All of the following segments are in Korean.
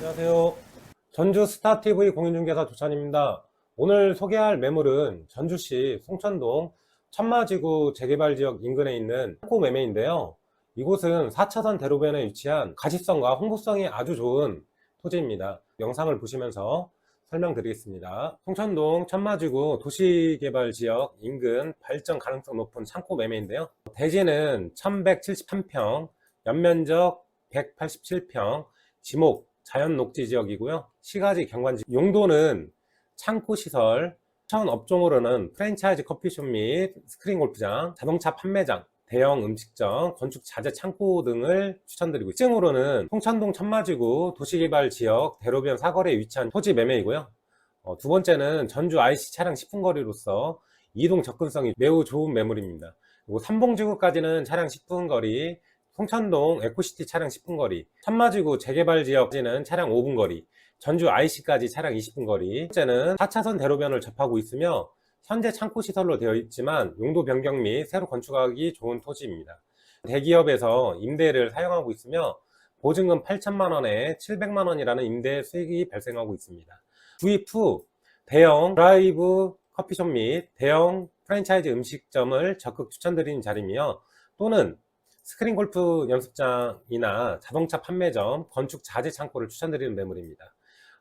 안녕하세요. 전주 스타TV 공인중개사 조찬입니다. 오늘 소개할 매물은 전주시 송천동 천마지구 재개발 지역 인근에 있는 창고 매매인데요. 이곳은 4차선 대로변에 위치한 가시성과 홍보성이 아주 좋은 토지입니다. 영상을 보시면서 설명드리겠습니다. 송천동 천마지구 도시개발 지역 인근 발전 가능성 높은 창고 매매인데요. 대지는 1173평, 연면적 187평, 지목 자연 녹지 지역이고요. 시가지 경관지 용도는 창고 시설, 차원 업종으로는 프랜차이즈 커피숍 및 스크린 골프장, 자동차 판매장, 대형 음식점, 건축 자재 창고 등을 추천드리고 특징으로는 송천동 천마지구 도시개발 지역 대로변 사거리에 위치한 토지 매매이고요. 어, 두 번째는 전주 IC 차량 10분 거리로서 이동 접근성이 매우 좋은 매물입니다. 그리고 삼봉지구까지는 차량 10분 거리, 송천동 에코시티 차량 10분 거리, 천마지구 재개발 지역지는 차량 5분 거리, 전주 IC까지 차량 20분 거리. 첫째는 4차선 대로변을 접하고 있으며 현재 창고 시설로 되어 있지만 용도 변경 및 새로 건축하기 좋은 토지입니다. 대기업에서 임대를 사용하고 있으며 보증금 8천만 원에 700만 원이라는 임대 수익이 발생하고 있습니다. 구입 후 대형 드라이브 커피숍 및 대형 프랜차이즈 음식점을 적극 추천드리는 자리이며 또는 스크린 골프 연습장이나 자동차 판매점, 건축 자재 창고를 추천드리는 매물입니다.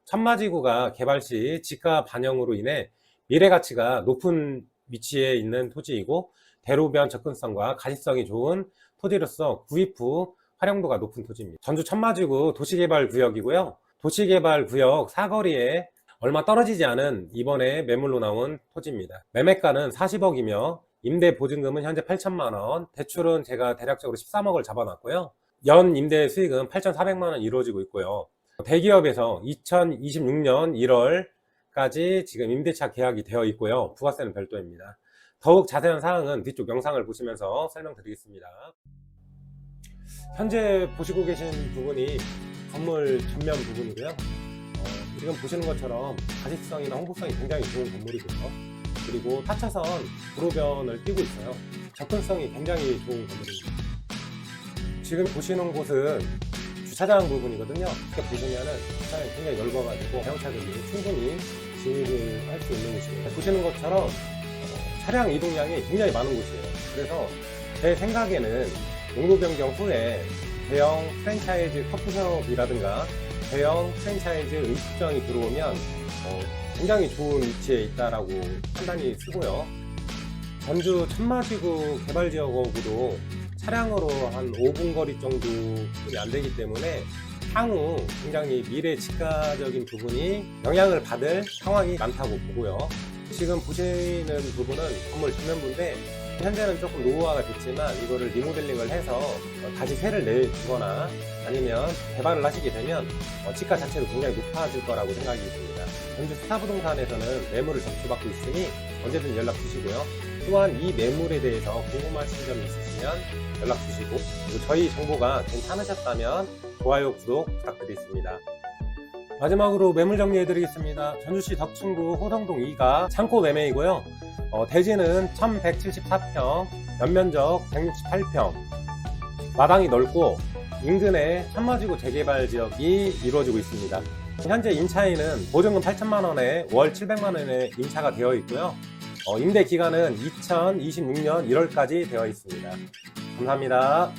천마지구가 개발 시 지가 반영으로 인해 미래 가치가 높은 위치에 있는 토지이고 대로변 접근성과 가시성이 좋은 토지로서 구입 후 활용도가 높은 토지입니다. 전주 천마지구 도시개발 구역이고요. 도시개발 구역 사거리에 얼마 떨어지지 않은 이번에 매물로 나온 토지입니다. 매매가는 40억이며 임대 보증금은 현재 8천만 원, 대출은 제가 대략적으로 13억을 잡아놨고요. 연 임대 수익은 8,400만 원 이루어지고 있고요. 대기업에서 2026년 1월까지 지금 임대차 계약이 되어 있고요. 부가세는 별도입니다. 더욱 자세한 사항은 뒤쪽 영상을 보시면서 설명드리겠습니다. 현재 보시고 계신 부분이 건물 전면 부분이고요. 어, 지금 보시는 것처럼 가시성이나 홍보성이 굉장히 좋은 건물이고요. 그리고 4차선 도로변을 띄고 있어요. 접근성이 굉장히 좋은 건물입니다. 지금 보시는 곳은 주차장 부분이거든요. 이렇게 보시면은 주차장이 굉장히 넓어가지고 자동차들이 충분히 진입을 할 수 있는 곳이에요. 보시는 것처럼 어, 차량 이동량이 굉장히 많은 곳이에요. 그래서 제 생각에는 용도 변경 후에 대형 프랜차이즈 커피숍이라든가 대형 프랜차이즈 음식점이 들어오면 어, 굉장히 좋은 위치에 있다라고 판단이 쓰고요. 전주 천마지구 개발 지역하고도 차량으로 한 5분 거리 정도뿐이 안 되기 때문에 향후 굉장히 미래 직가적인 부분이 영향을 받을 상황이 많다고 보고요. 지금 보시는 부분은 건물 전면부인데 현재는 조금 노후화가 됐지만 이거를 리모델링을 해서 다시 세를 내주거나 아니면 개발을 하시게 되면 어, 지가 자체도 굉장히 높아질 거라고 생각이 듭니다. 전주 스타부동산에서는 매물을 접수받고 있으니 언제든 연락 주시고요. 또한 이 매물에 대해서 궁금하신 점이 있으시면 연락 주시고 그리고 저희 정보가 괜찮으셨다면 좋아요, 구독 부탁드리겠습니다. 마지막으로 매물 정리해 드리겠습니다. 전주시 덕충구 호성동 2가 창고 매매이고요. 어, 대지는 1174평, 연면적 168평, 마당이 넓고 인근에 천마지구 재개발 지역이 이루어지고 있습니다. 현재 임차인은 보증금 8천만 원에 월 700만 원의 임차가 되어 있고요. 어, 임대 기간은 2026년 1월까지 되어 있습니다. 감사합니다.